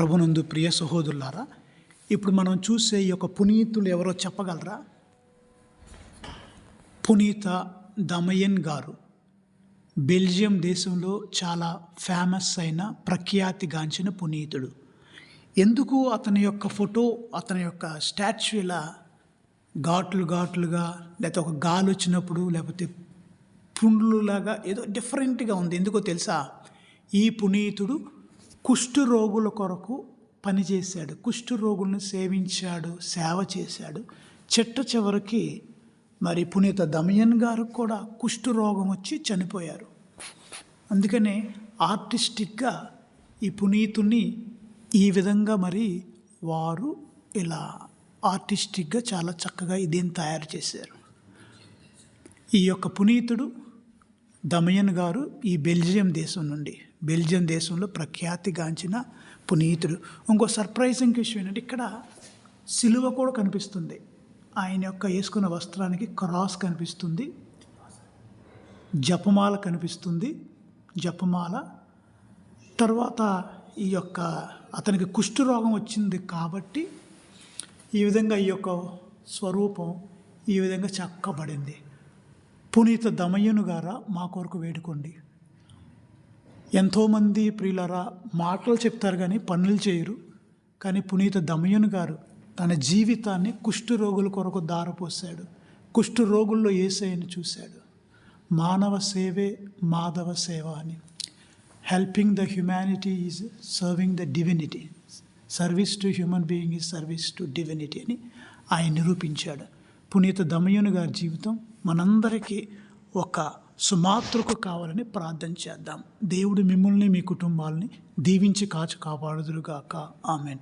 ప్రభునందు ప్రియ సహోదరులారా ఇప్పుడు మనం చూసే ఈ యొక్క పునీతులు ఎవరో చెప్పగలరా? పునీత దమయన్ గారు. బెల్జియం దేశంలో చాలా ఫేమస్ అయిన ప్రఖ్యాతిగాంచిన పునీతుడు. ఎందుకు అతని యొక్క ఫోటో అతని యొక్క స్టాచ్యూ ఇలా ఘాట్లు ఘాట్లుగా లేకపోతే ఒక గాలి వచ్చినప్పుడు లేకపోతే పుండ్లులాగా ఏదో డిఫరెంట్గా ఉంది. ఎందుకో తెలుసా? ఈ పునీతుడు కుష్టు రోగుల కొరకు పనిచేశాడు కుష్టు రోగులను సేవించాడు సేవ చేశాడు. చిట్ట చివరికి మరి పునీత దమయన్ గారు కూడా కుష్టు రోగం వచ్చి చనిపోయారు. అందుకనే ఆర్టిస్టిక్గా ఈ పునీతుని ఈ విధంగా మరి వారు ఇలా ఆర్టిస్టిక్గా చాలా చక్కగా ఇదేం తయారు చేశారు. ఈ యొక్క పునీతుడు దమయన్ గారు ఈ బెల్జియం దేశం నుండి బెల్జియం దేశంలో ప్రఖ్యాతిగాంచిన పునీతుడు. ఇంకో సర్ప్రైజింగ్ విషయం ఏంటంటే ఇక్కడ సిలువ కూడా కనిపిస్తుంది. ఆయన యొక్క వేసుకున్న వస్త్రానికి క్రాస్ కనిపిస్తుంది. జపమాల కనిపిస్తుంది. జపమాల. తర్వాత ఈ యొక్క అతనికి కుష్ఠరోగం వచ్చింది కాబట్టి ఈ విధంగా ఈ యొక్క స్వరూపం ఈ విధంగా చెక్కబడింది. పునీత దమయ్యను గారా మా కొరకు వేడుకోండి. ఎంతోమంది ప్రియులరా మాటలు చెప్తారు కానీ పనులు చేయరు. కానీ పునీత దమయను గారు తన జీవితాన్ని కుష్ఠరోగుల కొరకు దారపోసాడు కుష్ఠరోగుల్లో ఏసైని చూశాడు. మానవ సేవే మాధవ సేవ అని. Helping the humanity is serving the divinity service to human being is service to divinity అని ఆయన నిరూపించాడు. పునీత దమయుని గారి జీవితం మనందరికీ ఒక సుమాతృకు కావాలని ప్రార్థన చేద్దాం. దేవుడు మిమ్మల్ని మీ కుటుంబాలని దీవించి కాచు కాపాడుదురుగాక. ఆమెన్.